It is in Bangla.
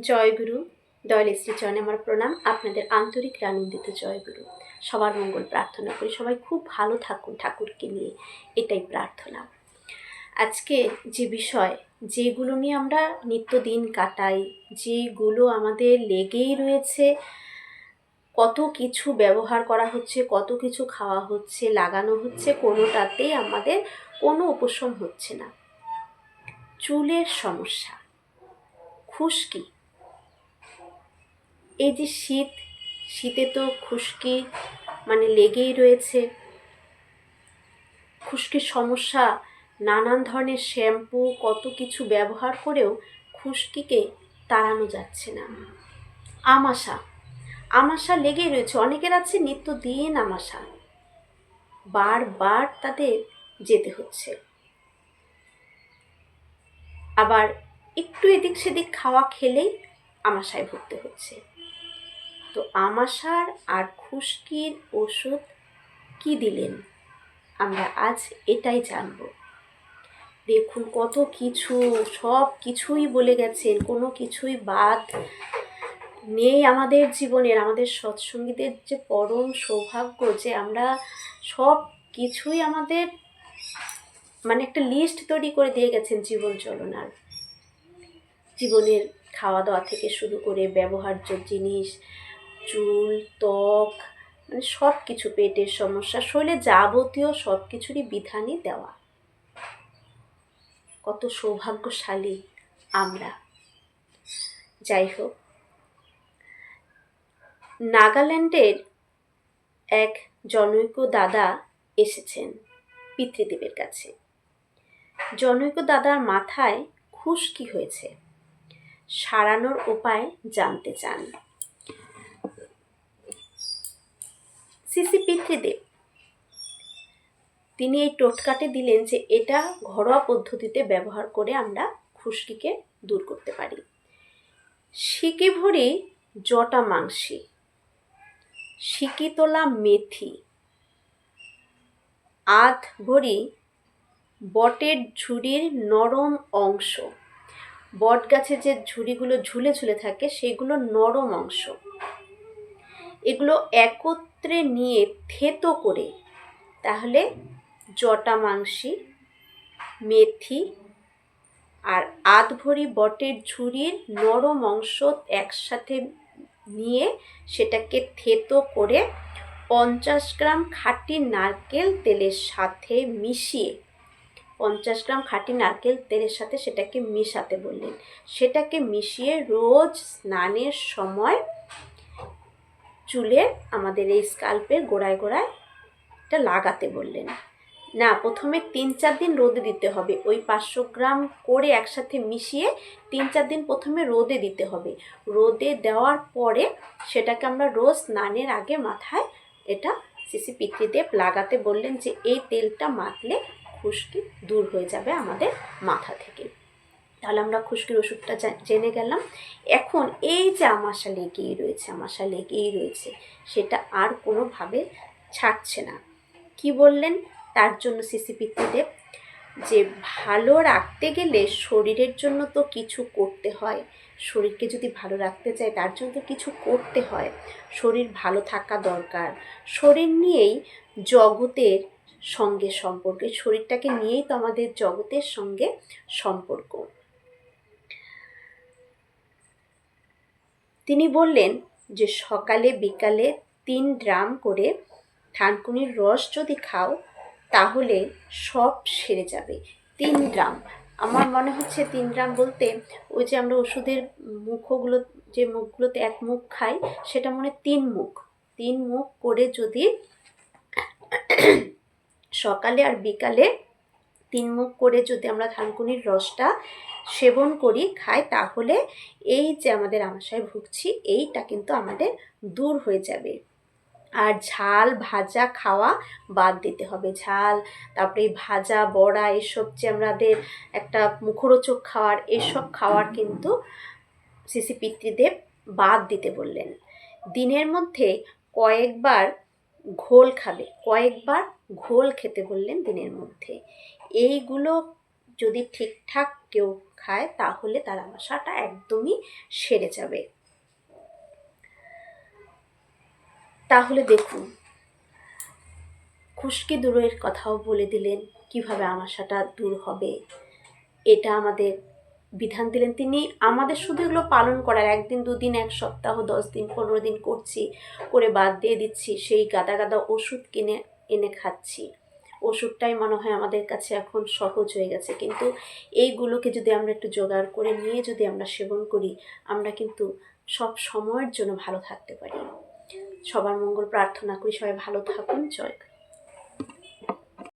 জয়গুরু দয়াল শ্রীচরণে আমার প্রণাম, আপনাদের আন্তরিক আনন্দিত জয়গুরু সবার মঙ্গল প্রার্থনা করি, সবাই খুব ভালো থাকুন ঠাকুরকে নিয়ে, এটাই প্রার্থনা। আজকে যে বিষয়, যেগুলো নিয়ে আমরা নিত্যদিন কাটাই, যেগুলো আমাদের লেগেই রয়েছে, কত কিছু ব্যবহার করা হচ্ছে, কত কিছু খাওয়া হচ্ছে, লাগানো হচ্ছে কোনোটাতেই আমাদের কোনো উপশম হচ্ছে না। চুলের সমস্যা, খুশকি এই যে শীত, শীতে তো খুশকি মানে লেগেই রয়েছে। খুশকির সমস্যা, নানান ধরনের শ্যাম্পু, কত কিছু ব্যবহার করেও খুশকিকে তাড়ানো যাচ্ছে না। আমাশা আমাশা লেগেই রয়েছে। অনেকের আছে নিত্য নিত্যদিন আমাশা। বারবার তাদের যেতে হচ্ছে। আবার একটু এদিক সেদিক খাওয়া খেলেই আমাশায় ভুগতে হচ্ছে। তো আমাশার আর খুশকির ওষুধ কি দিলেন? আমরা আজ এটাই জানব। দেখুন কত কিছু, সব কিছুই বলে গেছেন, কোনো কিছুই বাদ নেই আমাদের জীবনের, আমাদের সৎসঙ্গীদের যে পরম সৌভাগ্য যে আমরা সব কিছুই আমাদের মানে একটা লিস্ট তৈরি করে দিয়ে গেছেন জীবন চলনার। জীবনের খাওয়া দাওয়া থেকে শুরু করে ব্যবহার্য জিনিস চুল, ত্বক মানে সব কিছু পেটের সমস্যা, শরীরে যাবতীয় সব কিছুরই বিধানই দেওয়া। কত সৌভাগ্যশালী আমরা। যাই হোক, নাগাল্যান্ডের এক জনৈক দাদা এসেছেন পিতৃদেবের কাছে। জনৈক দাদার মাথায় খুশকি হয়েছে। সারানোর উপায় জানতে চান। সিসি পিতৃদেব তিনি এই টোটকাটি দিলেন যে এটা ঘরোয়া পদ্ধতিতে ব্যবহার করে আমরা খুশকিকে দূর করতে পারি। সিকি ভরি জটা মাংসি সিকিতলা মেথি, আধ ভরি বটের ঝুড়ির নরম অংশ। বট গাছে যে ঝুড়িগুলো ঝুলে ঝুলে থাকে, সেগুলো নরম অংশ। এগুলো একত্রে নিয়ে থেতো করে, তাহলে জটা মাংসি, মেথি আর আধ ভরি বটের ঝুড়ির নরম অংশ একসাথে নিয়ে সেটাকে থেতো করে পঞ্চাশ গ্রাম খাঁটি নারকেল তেলের সাথে মিশিয়ে, পঞ্চাশ গ্রাম খাঁটি নারকেল তেলের সাথে সেটাকে মিশাতে বললেন। সেটাকে মিশিয়ে রোজ স্নানের সময় চুলে আমাদের এই স্কাল্পের গোড়ায় গোড়ায় এটা লাগাতে বললেন। না, প্রথমে তিন চার দিন রোদে দিতে হবে। ওই পাঁচশো গ্রাম করে একসাথে মিশিয়ে তিন চার দিন প্রথমে রোদে দিতে হবে। রোদে দেওয়ার পরে সেটাকে আমরা রোজ স্নানের আগে মাথায় এটা সিসি পিতৃদেব লাগাতে বললেন যে, এই তেলটা মাখলে খুশকি দূর হয়ে যাবে আমাদের মাথা থেকে। তাহলে আমরা খুশকির ওষুধটা জেনে গেলাম। এখন এই যে আমাশা লেগেই রয়েছে, আমাশা লেগেই রয়েছে, সেটা আর কোনোভাবে ছাড়ছে না। কি বললেন? তার জন্য সিসি পিতৃদেব যে ভালো রাখতে গেলে শরীরের জন্য তো কিছু করতে হয়। শরীরকে যদি ভালো রাখতে চাই তার জন্য তো কিছু করতে হয়। শরীর ভালো থাকা দরকার। শরীর নিয়েই জগতের সঙ্গে সম্পর্ক। শরীরটাকে নিয়েই তো আমাদের জগতের সঙ্গে সম্পর্ক। তিনি বললেন যে সকালে বিকালে তিন ড্রাম করে থানকুনির রস যদি খাও, তাহলে সব সেরে যাবে। তিন ড্রাম। আমার মনে হচ্ছে তিন ড্রাম বলতে ওই যে আমরা ওষুধের মুখগুলো, যে মুখগুলোতে এক মুখ খাই, সেটা মনে তিন মুখ। তিন মুখ করে যদি সকালে আর বিকালে তিন মুখ করে যদি আমরা থানকুনির রসটা সেবন করি, খাই, তাহলে এই যে আমাদের আমাশায় ভুগছি, এইটা কিন্তু আমাদের দূর হয়ে যাবে। আর ঝাল, ভাজা খাওয়া বাদ দিতে হবে। ঝাল, তারপরে ভাজা, বড়া, এসব যে আমাদের একটা মুখরোচক খাওয়ার, এসব খাওয়ার কিন্তু সিসি পিতৃদেব বাদ দিতে বললেন। দিনের মধ্যে কয়েকবার ঘোল খাবে। কয়েকবার ঘোল খেতে বললেন দিনের মধ্যে। এইগুলো যদি ঠিকঠাক কেউ খায়, তাহলে তার আমাশাটা একদমই সেরে যাবে। তাহলে দেখুন, খুশকি দূরের কথাও বলে দিলেন কীভাবে আমাশাটা দূর হবে। এটা আমাদের বিধান দিলেন তিনি, আমাদের শুধু এগুলো পালন করার একদিন, দুদিন, এক সপ্তাহ, দশ দিন, পনেরো দিন করছি, করে বাদ দিয়ে দিচ্ছি, সেই গাদা গাদা ওষুধ কিনে, এনে খাচ্ছি। ওষুধটাই মনে হয় আমাদের কাছে এখন সহজ হয়ে গেছে। কিন্তু এইগুলোকে যদি আমরা একটু জোগাড় করে নিয়ে যদি আমরা সেবন করি, আমরা কিন্তু সব সময়ের জন্য ভালো থাকতে পারি। সবার মঙ্গল প্রার্থনা করি। সবাই ভালো থাকুন। জয়